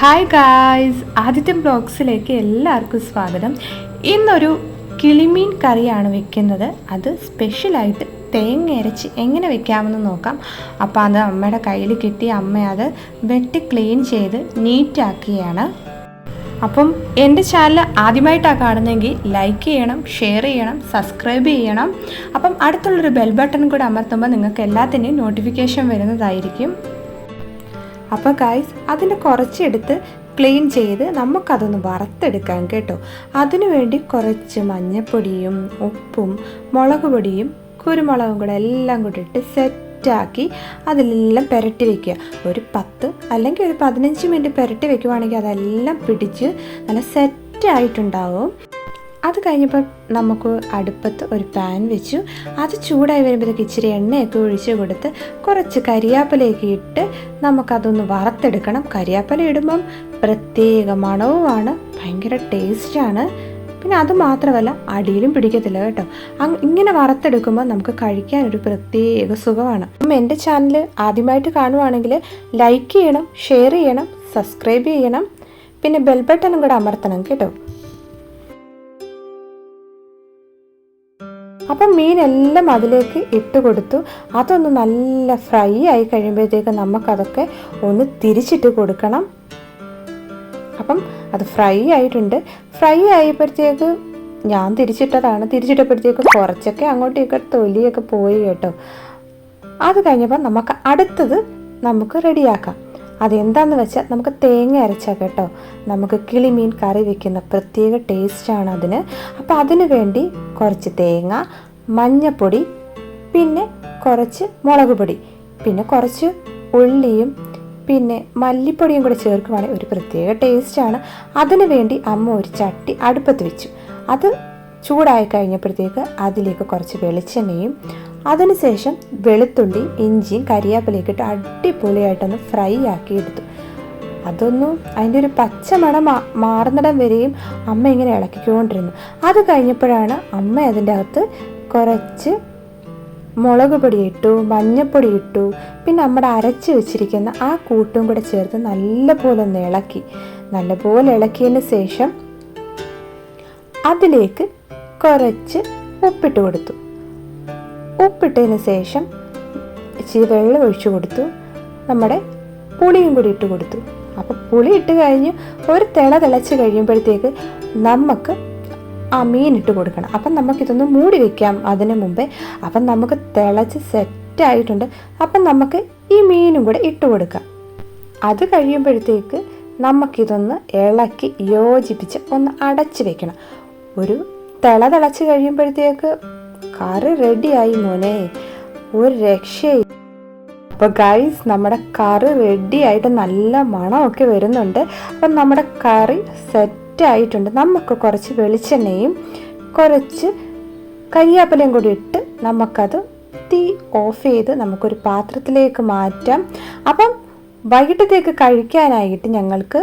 Hi guys ആദിത്യം ബ്ലോഗ്സിലേക്ക് എല്ലാവർക്കും സ്വാഗതം. ഇന്നൊരു കിളിമീൻ കറിയാണ് വെക്കുന്നത്. അത് സ്പെഷ്യലായിട്ട് തേങ്ങ അരച്ച് എങ്ങനെ വെക്കാമെന്ന് നോക്കാം. അപ്പോൾ അത് അമ്മയുടെ കയ്യിൽ കിട്ടി. അമ്മ അത് വെട്ടി ക്ലീൻ ചെയ്ത് നീറ്റാക്കുകയാണ് അപ്പം എന്റെ ചാനൽ ആദ്യമായിട്ടാണ് കാണുന്നതെങ്കിൽ ലൈക്ക് ചെയ്യണം ഷെയർ ചെയ്യണം സബ്സ്ക്രൈബ് ചെയ്യണം. അപ്പം അടുത്തുള്ളൊരു ബെൽ ബട്ടൺ കൂടെ അമർത്തുമ്പോൾ നിങ്ങൾക്ക് എല്ലാത്തിന്റെയും നോട്ടിഫിക്കേഷൻ വരുന്നതായിരിക്കും. അപ്പോൾ ഗായ്സ് അതിന് കുറച്ചെടുത്ത് ക്ലീൻ ചെയ്ത് നമുക്കതൊന്ന് വറുത്തെടുക്കാം കേട്ടോ. അതിനുവേണ്ടി കുറച്ച് മഞ്ഞൾപ്പൊടിയും ഉപ്പും മുളക് പൊടിയും കുരുമുളകും കൂടെ എല്ലാം കൂടി ഇട്ട് സെറ്റാക്കി അതിലെല്ലാം പുരട്ടി വെക്കുക. ഒരു പത്ത് അല്ലെങ്കിൽ ഒരു പതിനഞ്ച് മിനിറ്റ് പുരട്ടി വെക്കുവാണെങ്കിൽ അതെല്ലാം പിടിച്ച് നല്ല സെറ്റായിട്ടുണ്ടാവും അത് കഴിഞ്ഞപ്പോൾ നമുക്ക് അടുപ്പത്ത് ഒരു പാൻ വെച്ചു. അത് ചൂടായി വരുമ്പോഴത്തേക്ക് ഇച്ചിരി എണ്ണയൊക്കെ ഒഴിച്ച് കൊടുത്ത് കുറച്ച് കരിയാപ്പിലേക്ക് ഇട്ട് നമുക്കതൊന്ന് വറുത്തെടുക്കണം. കരിയാപ്പില ഇടുമ്പം പ്രത്യേക മണവുമാണ്. ഭയങ്കര ടേസ്റ്റാണ്. പിന്നെ അത് മാത്രമല്ല അടിയിലും പിടിക്കത്തില്ല കേട്ടോ. ഇങ്ങനെ വറുത്തെടുക്കുമ്പോൾ നമുക്ക് കഴിക്കാൻ ഒരു പ്രത്യേക സുഖമാണ്. അപ്പം എന്റെ ചാനൽ ആദ്യമായിട്ട് കാണുവാണെങ്കിൽ ലൈക്ക് ചെയ്യണം ഷെയർ ചെയ്യണം സബ്സ്ക്രൈബ് ചെയ്യണം. പിന്നെ ബെൽ ബട്ടണും കൂടെ അമർത്തണം കേട്ടോ. അപ്പം മീനെല്ലാം അതിലേക്ക് ഇട്ട് കൊടുത്തു. അതൊന്ന് നല്ല ഫ്രൈ ആയി കഴിയുമ്പോഴത്തേക്ക് നമുക്കതൊക്കെ ഒന്ന് തിരിച്ചിട്ട് കൊടുക്കണം. അപ്പം അത് ഫ്രൈ ആയിട്ടുണ്ട്. ഫ്രൈ ആയപ്പോഴത്തേക്ക് ഞാൻ തിരിച്ചിട്ടതാണ്. തിരിച്ചിട്ടപ്പോഴത്തേക്ക് കുറച്ചൊക്കെ അങ്ങോട്ടേക്ക് തൊലിയൊക്കെ പോയി കേട്ടോ. അത് കഴിഞ്ഞപ്പോൾ നമുക്ക് അടുത്തത് നമുക്ക് റെഡിയാക്കാം. അതെന്താന്ന് വെച്ചാൽ നമുക്ക് തേങ്ങ അരച്ചാൽ കേട്ടോ. നമുക്ക് കിളിമീൻ കറി വെക്കുന്ന പ്രത്യേക ടേസ്റ്റാണ് അതിന്. അപ്പോൾ അതിനു വേണ്ടി കുറച്ച് തേങ്ങ മഞ്ഞപ്പൊടി പിന്നെ കുറച്ച് മുളക് പൊടി പിന്നെ കുറച്ച് ഉള്ളിയും പിന്നെ മല്ലിപ്പൊടിയും കൂടെ ചേർക്കുവാണെങ്കിൽ ഒരു പ്രത്യേക ടേസ്റ്റാണ് അതിനു വേണ്ടി അമ്മ ഒരു ചട്ടി അടുപ്പത്ത് വെച്ചു. അത് ചൂടായി കഴിഞ്ഞപ്പോഴത്തേക്ക് അതിലേക്ക് കുറച്ച് വെളിച്ചെണ്ണയും അതിനുശേഷം വെളുത്തുള്ളി ഇഞ്ചിയും കരിയാപ്പിലേക്ക് ഇട്ട് അടിപൊളിയായിട്ടൊന്ന് ഫ്രൈ ആക്കി എടുത്തു. അതൊന്നും അതിന്റെ ഒരു പച്ച മണം മാറുന്നിടം വരെയും അമ്മ ഇങ്ങനെ ഇളക്കിക്കൊണ്ടിരുന്നു. അത് കഴിഞ്ഞപ്പോഴാണ് അമ്മ അതിന്റെ അകത്ത് കുറച്ച് മുളക് പൊടി ഇട്ടു മഞ്ഞപ്പൊടി ഇട്ടു പിന്നെ നമ്മുടെ അരച്ച് വെച്ചിരിക്കുന്ന ആ കൂട്ടും കൂടെ ചേർത്ത് നല്ലപോലെ ഒന്ന് ഇളക്കി. നല്ലപോലെ ഇളക്കിയതിന് ശേഷം അതിലേക്ക് കുറച്ച് ഉപ്പിട്ട് കൊടുത്തു. ഉപ്പിട്ടതിന് ശേഷം ഇച്ചിരി വെള്ളം ഒഴിച്ചു കൊടുത്തു. നമ്മുടെ പുളിയും കൂടി ഇട്ട് കൊടുത്തു. അപ്പോൾ പുളി ഇട്ട് കഴിഞ്ഞ് ഒരു തിള തിളച്ച് കഴിയുമ്പോഴത്തേക്ക് നമുക്ക് ആ മീൻ ഇട്ട് കൊടുക്കണം. അപ്പം നമുക്കിതൊന്ന് മൂടി വെക്കാം അതിന് മുമ്പേ. അപ്പം നമുക്ക് തിളച്ച് സെറ്റായിട്ടുണ്ട് അപ്പം നമുക്ക് ഈ മീനും കൂടെ ഇട്ട് കൊടുക്കാം. അത് കഴിയുമ്പോഴത്തേക്ക് നമുക്കിതൊന്ന് ഇളക്കി യോജിപ്പിച്ച് ഒന്ന് അടച്ച് വെക്കണം. ഒരു തിള തിളച്ച് കഴിയുമ്പോഴത്തേക്ക് കറി റെഡിയായി മോനെ. ഒരു രക്ഷയില്ല അപ്പോൾ ഗൈസ് നമ്മുടെ കറി റെഡി ആയിട്ട് നല്ല മണമൊക്കെ വരുന്നുണ്ട്. അപ്പം നമ്മുടെ കറി സെറ്റ് ആയിട്ടുണ്ട് നമുക്ക് കുറച്ച് വെളിച്ചെണ്ണയും കുറച്ച് കരിയാപ്പിലയും കൂടി ഇട്ട് നമുക്കത് തീ ഓഫ് ചെയ്ത് നമുക്കൊരു പാത്രത്തിലേക്ക് മാറ്റാം. അപ്പം വൈകിട്ടത്തേക്ക് കഴിക്കാനായിട്ട് ഞങ്ങൾക്ക്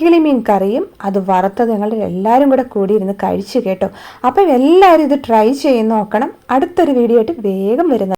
കിളിമീൻ കറിയും അത് വറുത്തത് ഞങ്ങൾ എല്ലാവരും കൂടെ കൂടി ഇരുന്ന് കഴിച്ചു കേട്ടോ. അപ്പം എല്ലാവരും ഇത് ട്രൈ ചെയ്ത് നോക്കണം. അടുത്തൊരു വീഡിയോ ആയിട്ട് വേഗം വരുന്നത്